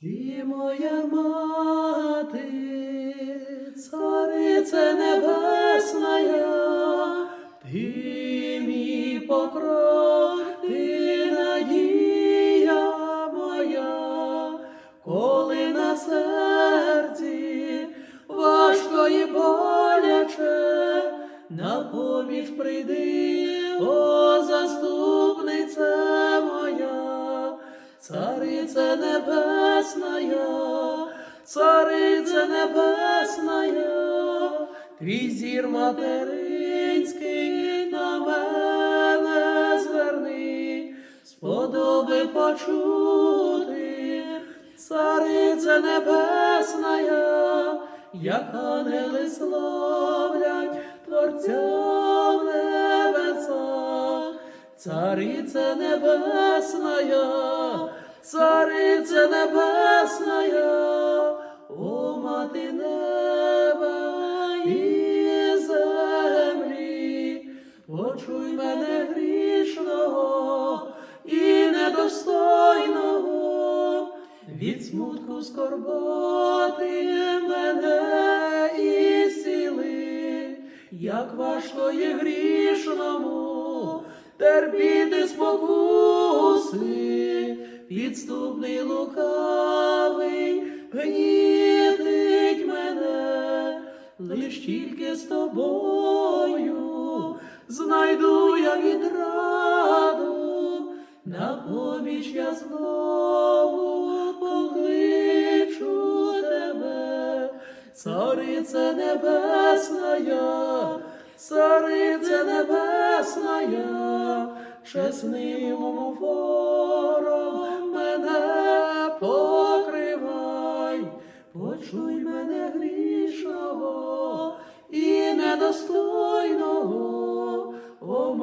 Ти моя мати, царице небесная, ти мій покров, ти надія моя, коли на серці важко і боляче, на поміч прийди, о твій материнський на мене зверни, сподоби почути, царице небесная, як ангели славлять Творця в небесах, царице небесная, царице небесная, почуй мене грішного і недостойного, від смутку скорботи мене і сіли, як важко є грішному терпіти спокуси, підступний лукавий гнітить мене, лиш тільки з тобою знайду я відраду, на поміч я знову покличу тебе, царице небесная, царице небесная, чесним умофором мене покривай, почуй мене грішного і недостойного,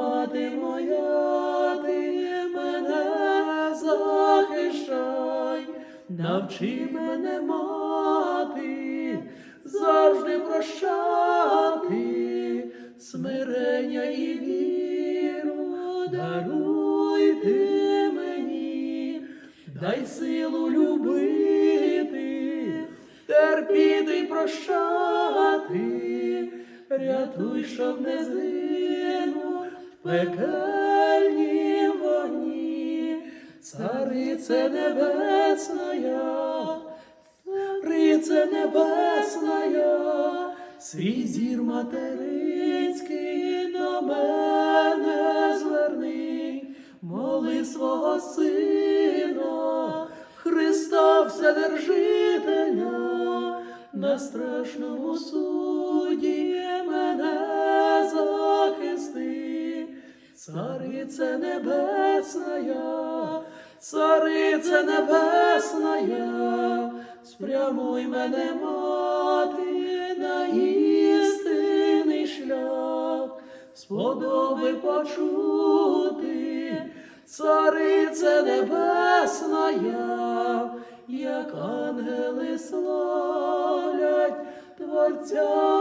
мати моя, ти мене захищай, навчи мене мати, завжди прощати, смирення і віру даруй ти мені, дай силу любити, терпіти прощати, рятуй, щоб не згинув в пекельній вогні, царице небесная, царице небесная, свій зір материнський на мене зверни, моли свого сина, Христа Вседержителя, на страшному суді царице небесная, царице небесная, спрямуй мене, мати, на істинний шлях, сподоби почути, царице небесная, як ангели славлять Творця